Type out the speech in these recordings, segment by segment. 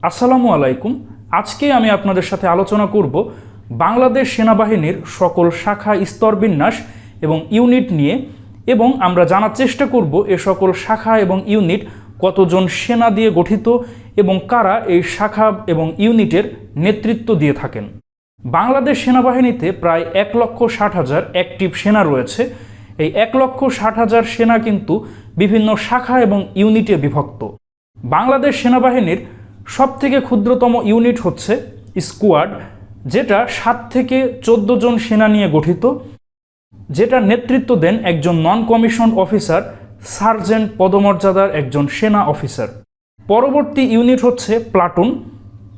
আসসালামু আলাইকুম। আজকে আমি আপনাদের সাথে আলোচনা করব বাংলাদেশ সেনাবাহিনীর সকল শাখা স্তরবিন্যাস এবং ইউনিট নিয়ে এবং আমরা জানার চেষ্টা করব এ সকল শাখা এবং ইউনিট কতজন সেনা দিয়ে গঠিত এবং কারা এই শাখা এবং ইউনিটের নেতৃত্ব দিয়ে থাকেন। বাংলাদেশ সেনাবাহিনীতে প্রায় এক লক্ষ ষাট হাজার অ্যাক্টিভ সেনা রয়েছে। এই এক লক্ষ ষাট হাজার সেনা কিন্তু বিভিন্ন শাখা এবং ইউনিটে বিভক্ত। বাংলাদেশ সেনাবাহিনীর সবথেকে ক্ষুদ্রতম ইউনিট হচ্ছে স্কোয়াড, যেটা সাত থেকে চোদ্দ জন সেনা নিয়ে গঠিত, যেটা নেতৃত্ব দেন একজন নন কমিশন অফিসার সার্জেন্ট পদমর্যাদার একজন সেনা অফিসার পরবর্তী ইউনিট হচ্ছে প্লাটুন।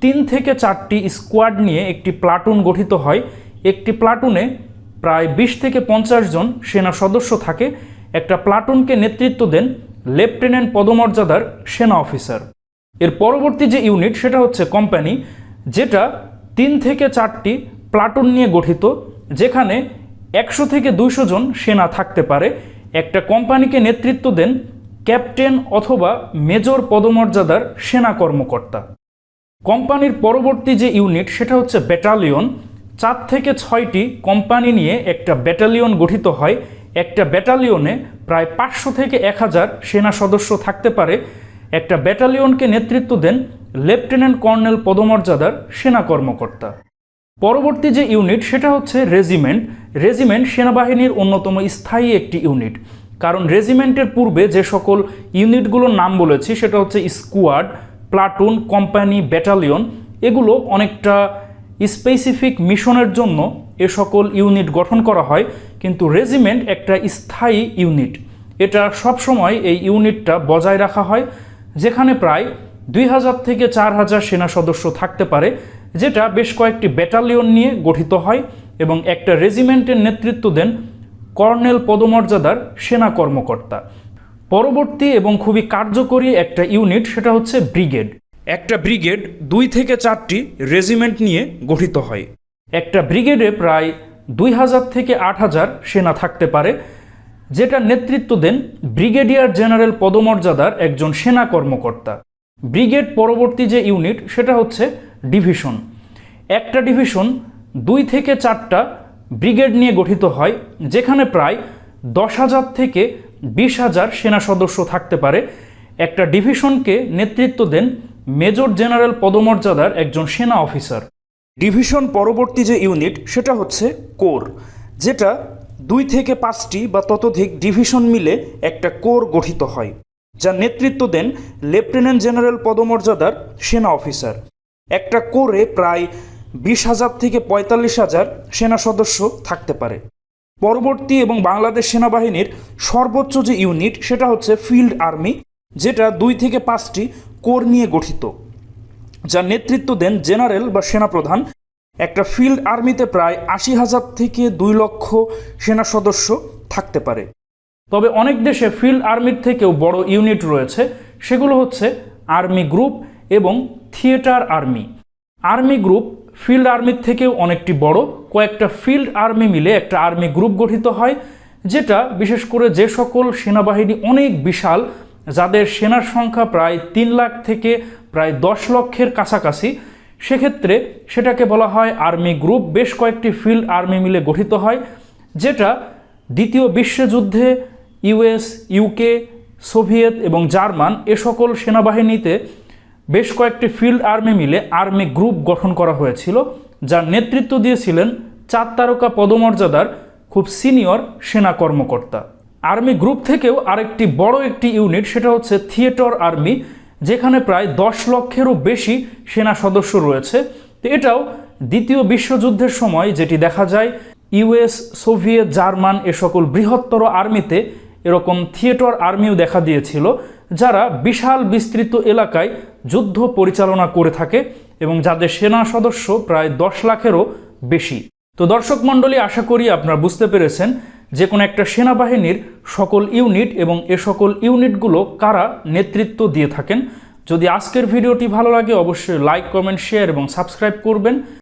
তিন থেকে চারটি স্কোয়াড নিয়ে একটি প্লাটুন গঠিত হয়। একটি প্লাটুনে প্রায় বিশ থেকে পঞ্চাশ জন সেনা সদস্য থাকে। একটা প্লাটুনকে নেতৃত্ব দেন লেফটেন্যান্ট পদমর্যাদার সেনা অফিসার এর পরবর্তী যে ইউনিট সেটা হচ্ছে কোম্পানি, যেটা তিন থেকে চারটি প্লাটুন নিয়ে গঠিত, যেখানে একশো থেকে দুইশো জন সেনা থাকতে পারে। একটা কোম্পানিকে নেতৃত্ব দেন ক্যাপ্টেন অথবা মেজর পদমর্যাদার সেনা কর্মকর্তা। কোম্পানির পরবর্তী যে ইউনিট সেটা হচ্ছে ব্যাটালিয়ন। চার থেকে ছয়টি কোম্পানি নিয়ে একটা ব্যাটালিয়ন গঠিত হয়। একটা ব্যাটালিয়নে প্রায় পাঁচশো থেকে এক হাজার সেনা সদস্য থাকতে পারে। একটা ব্যাটালিয়নকে নেতৃত্ব দেন লেফটেন্যান্ট কর্নেল পদমর্যাদার সেনা কর্মকর্তা। পরবর্তী যে ইউনিট, সেটা হচ্ছে রেজিমেন্ট। রেজিমেন্ট সেনাবাহিনীর অন্যতম স্থায়ী একটি ইউনিট। কারণ রেজিমেন্টের পূর্বে যে সকল ইউনিটগুলোর নাম বলেছি, সেটা হচ্ছে স্কোয়াড, প্লাটুন, কোম্পানি, ব্যাটালিয়ন, এগুলো অনেকটা স্পেসিফিক মিশনের জন্য এ সকল ইউনিট গঠন করা হয়। কিন্তু রেজিমেন্ট একটা স্থায়ী ইউনিট। এটা সবসময় এই ইউনিটটা বজায় রাখা হয়। যেখানে প্রায় দুই হাজার থেকে চার হাজার সেনা সদস্য থাকতে পারে, যেটা বেশ কয়েকটি ব্যাটালিয়ন নিয়ে গঠিত হয় এবং একটা রেজিমেন্টের নেতৃত্ব দেন কর্নেল পদমর্যাদার সেনা কর্মকর্তা। পরবর্তী এবং খুবই কার্যকরী একটা ইউনিট সেটা হচ্ছে ব্রিগেড। একটা ব্রিগেড দুই থেকে চারটি রেজিমেন্ট নিয়ে গঠিত হয়। একটা ব্রিগেডে প্রায় দুই হাজার থেকে আট হাজার সেনা থাকতে পারে যেটা নেতৃত্ব দেন ব্রিগেডিয়ার জেনারেল পদমর্যাদার একজন সেনা কর্মকর্তা। ব্রিগেড পরবর্তী যে ইউনিট, সেটা হচ্ছে ডিভিশন। একটা ডিভিশন, দুই থেকে চারটা ব্রিগেড নিয়ে গঠিত হয়, যেখানে প্রায় দশ হাজার থেকে বিশ হাজার সেনা সদস্য থাকতে পারে। একটা ডিভিশনকে নেতৃত্ব দেন মেজর জেনারেল পদমর্যাদার একজন সেনা অফিসার। ডিভিশন পরবর্তী যে ইউনিট, সেটা হচ্ছে কোর, যেটা দুই থেকে পাঁচটি বা ততোধিক ডিভিশন মিলে একটা কোর গঠিত হয় যার নেতৃত্ব দেন লেফটেন্যান্ট জেনারেল পদমর্যাদার সেনা অফিসার। একটা কোরে প্রায় বিশ হাজার থেকে পঁয়তাল্লিশ হাজার সেনা সদস্য থাকতে পারে। পরবর্তী এবং বাংলাদেশ সেনাবাহিনীর সর্বোচ্চ যে ইউনিট, সেটা হচ্ছে ফিল্ড আর্মি, যেটা দুই থেকে পাঁচটি কোর নিয়ে গঠিত যার নেতৃত্ব দেন জেনারেল বা সেনাপ্রধান একটা ফিল্ড আর্মিতে প্রায় আশি হাজার থেকে দুই লক্ষ সেনা সদস্য থাকতে পারে। তবে অনেক দেশে ফিল্ড আর্মির থেকেও বড় ইউনিট রয়েছে। সেগুলো হচ্ছে আর্মি গ্রুপ এবং theatre army. Army group field আর্মির থেকেও অনেকটি বড়। কয়েকটা ফিল্ড আর্মি মিলে একটা আর্মি গ্রুপ গঠিত হয়, যেটা বিশেষ করে যে সকল সেনাবাহিনী অনেক বিশাল, যাদের সেনার সংখ্যা প্রায় তিন লাখ থেকে প্রায় দশ লক্ষের কাছাকাছি। সেক্ষেত্রে সেটাকে বলা হয় আর্মি গ্রুপ। বেশ কয়েকটি ফিল্ড আর্মি মিলে গঠিত হয়, যেটা দ্বিতীয় বিশ্বযুদ্ধে ইউএস, ইউকে, সোভিয়েত এবং জার্মান এ সকল সেনাবাহিনীতে বেশ কয়েকটি ফিল্ড আর্মি মিলে আর্মি গ্রুপ গঠন করা হয়েছিল, যার নেতৃত্ব দিয়েছিলেন চার তারকা পদমর্যাদার খুব সিনিয়র সেনা কর্মকর্তা। আর্মি গ্রুপ থেকেও আরেকটি বড় একটি ইউনিট, সেটা হচ্ছে থিয়েটার আর্মি। যেখানে প্রায় দশ লক্ষেরও বেশি সেনা সদস্য রয়েছে। তো এটাও দ্বিতীয় বিশ্বযুদ্ধের সময় যেটি দেখা যায় ইউএস সোভিয়েত, জার্মান এ সকল বৃহত্তর আর্মিতে এরকম থিয়েটার আর্মিও দেখা দিয়েছিল, যারা বিশাল বিস্তৃত এলাকায় যুদ্ধ পরিচালনা করে থাকে এবং যাদের সেনা সদস্য প্রায় দশ লাখেরও বেশি। তো দর্শক মণ্ডলী, আশা করি আপনারা বুঝতে পেরেছেন যে কোনো একটা সেনাবাহিনীর সকল ইউনিট এবং এ সকল ইউনিটগুলো কারা নেতৃত্ব দিয়ে থাকেন? যদি আজকের ভিডিওটি ভালো লাগে, অবশ্যই লাইক, কমেন্ট, শেয়ার এবং সাবস্ক্রাইব করবেন।